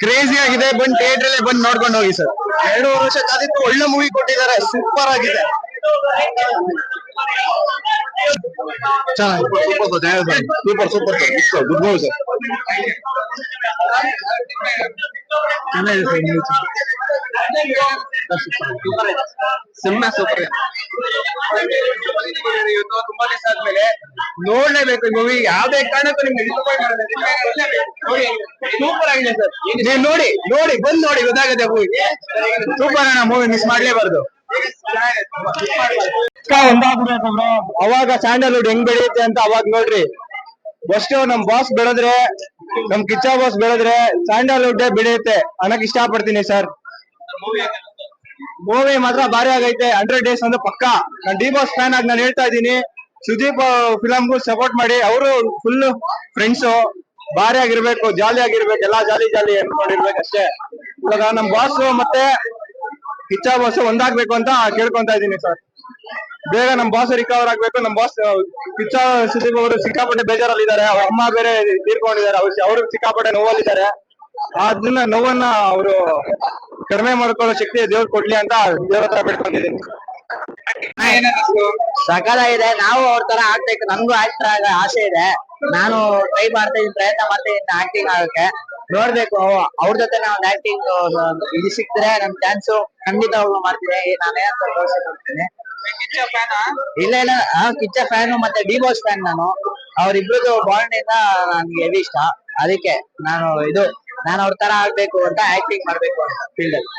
Crazy ಆಗಿದೆ ಬಂದ್ theatre ಅಲ್ಲೇ ಬಂದ್ ನೋಡ್ಕೊಂಡು ಹೋಗಿ ಸರ್. ಎರಡು ವರ್ಷ ಕಾದಿತ್ತು ಒಳ್ಳೆ ಮೂವಿ ಕೊಟ್ಟಿದ್ದಾರೆ ಸೂಪರ್ ಆಗಿದೆ. Super super super good movie sir cinema super ಇವತ್ತು ತುಂಬಾ ದಿವಸ ಆದ್ಮೇಲೆ ನೋಡ್ಲೇಬೇಕು ಮೂವಿ ಯಾವ್ದೇ ಕಾರಣಕ್ಕೂ ನಿಮ್ಗೆ ಸೂಪರ್ ಆಗಿದೆ ಸರ್ ನೀವು ನೋಡಿ ನೋಡಿ, ಬಂದ್ ನೋಡಿ, ಗೊತ್ತಾಗುತ್ತೆ ಮೂವಿ ಸೂಪರ್ ಅಣ್ಣ ಮೂವಿ ಮಿಸ್ ಮಾಡ್ಲೇಬಾರ್ದು. ಅವಾಗ ಸ್ಯಾಂಡಲ್ವುಡ್ ಹೆಂಗ್ ಬೆಳೆಯುತ್ತೆ ಅಂತ ಅವಾಗ ನೋಡ್ರಿ. ಫಸ್ಟ್ ನಮ್ ಬಾಸ್ ಬೆಳೆದ್ರೆ, ನಮ್ ಕಿಚ್ಚ ಬಾಸ್ ಬೆಳೆದ್ರೆ ಸ್ಯಾಂಡಲ್ವುಡ್ ಬೆಳೆಯುತ್ತೆ. ಅನ್ನಕ್ ಇಷ್ಟ ಪಡ್ತೀನಿ ಸರ್ ಮೂವಿ ಮಾತ್ರ ಭಾರಿ ಆಗೈತೆ. ಹಂಡ್ರೆಡ್ ಡೇಸ್ ಅಂದ್ರೆ ಪಕ್ಕಾ. ನಾನ್ ಡಿ ಬಾಸ್ ಫ್ಯಾನ್ ಆಗಿ ನಾನು ಹೇಳ್ತಾ ಇದ್ದೀನಿ. ಸುದೀಪ್ ಫಿಲಂಗೂ ಸಪೋರ್ಟ್ ಮಾಡಿ. ಅವರು ಫುಲ್ ಫ್ರೆಂಡ್ಸ್ ಭಾರಿ ಆಗಿರ್ಬೇಕು, ಜಾಲಿ ಆಗಿರ್ಬೇಕು, ಎಲ್ಲಾ ಜಾಲಿ ಜಾಲಿ ಅನ್ಕೊಂಡಿರ್ಬೇಕು ಅಷ್ಟೇ. ಇವಾಗ ನಮ್ ಬಾಸ್ ಮತ್ತೆ ಕಿಚ್ಚ ಬಾಸ್ ಒಂದಾಗ್ಬೇಕು ಅಂತ ಕೇಳ್ಕೊಂತ ಇದ್ದೀನಿ ಸರ್ ಬೇಗ ನಮ್ ಬಾಸ್ ರಿಕವರ್ ಆಗ್ಬೇಕು. ನಮ್ ಬಾಸ್ ಕಿಚ್ಚ, ಸುದೀಪ್ ಅವರು ಸಿಕ್ಕಾಪಟ್ಟೆ ಬೇಜಾರಲ್ಲಿದ್ದಾರೆ. ಅವ್ರ ಅಮ್ಮ ಬೇರೆ ತೀರ್ಕೊಂಡಿದ್ದಾರೆ. ಅವರು ಸಿಕ್ಕಾಪಟ್ಟೆ ನೋವಲ್ಲಿದ್ದಾರೆ. ಅದನ್ನ ನೋವನ್ನ ಅವರು ಕಡಿಮೆ ಮಾಡ್ಕೊಳ್ಳೋ ಶಕ್ತಿ ದೇವ್ರು ಕೊಡ್ಲಿ ಅಂತ ದೇವ್ರ ಹತ್ರ ಬಿಟ್ಕೊಂಡಿದ್ದೀನಿ ಇದೆ ನಾವು ಅವ್ರ ತರ ಆಗ್ಬೇಕು. ನನ್ಗೂ ಆಗ್ತಾ ಆಸೆ ಇದೆ. ನಾನು ಟ್ರೈ ಮಾಡ್ತಾ ಇದೀನಿ ಪ್ರಯತ್ನ ಮಾಡ್ತಾ ಇದೀನಿ ಆಕ್ಟಿಂಗ್ ಆಗಕ್ಕೆ. ನೋಡ್ಬೇಕು ಅವ್ರ ಜೊತೆ ನಾವು ಆಕ್ಟಿಂಗ್ ಇದು ಸಿಕ್ತಾರೆ ನಮ್ ಚಾನ್ಸ್ ಖಂಡಿತವಾಗ್ಲೂ ಮಾಡ್ತೀನಿ ನಾನೇ ನಾನೇನಂತ ತೋರಿಸ್ತೀನಿ ಇಲ್ಲ ಇಲ್ಲ. ಆ, ಕಿಚ್ಚ ಫ್ಯಾನ್ ಮತ್ತೆ ಡಿ ಬಾಸ್ ಫ್ಯಾನ್ ನಾನು. ಅವ್ರಿಬ್ರದ್ದು ಬಾಂಡ್ ಇಂದ ನನ್ಗೆ ಹೆವಿ ಇಷ್ಟ. ಅದಕ್ಕೆ ನಾನು ಇದು ನಾನು ಅವ್ರ ತರ ಆಗ್ಬೇಕು ಅಂತ ಆಕ್ಟಿಂಗ್ ಮಾಡ್ಬೇಕು ಅಂತ ಫೀಲ್ಡ್ ಅಲ್ಲಿ.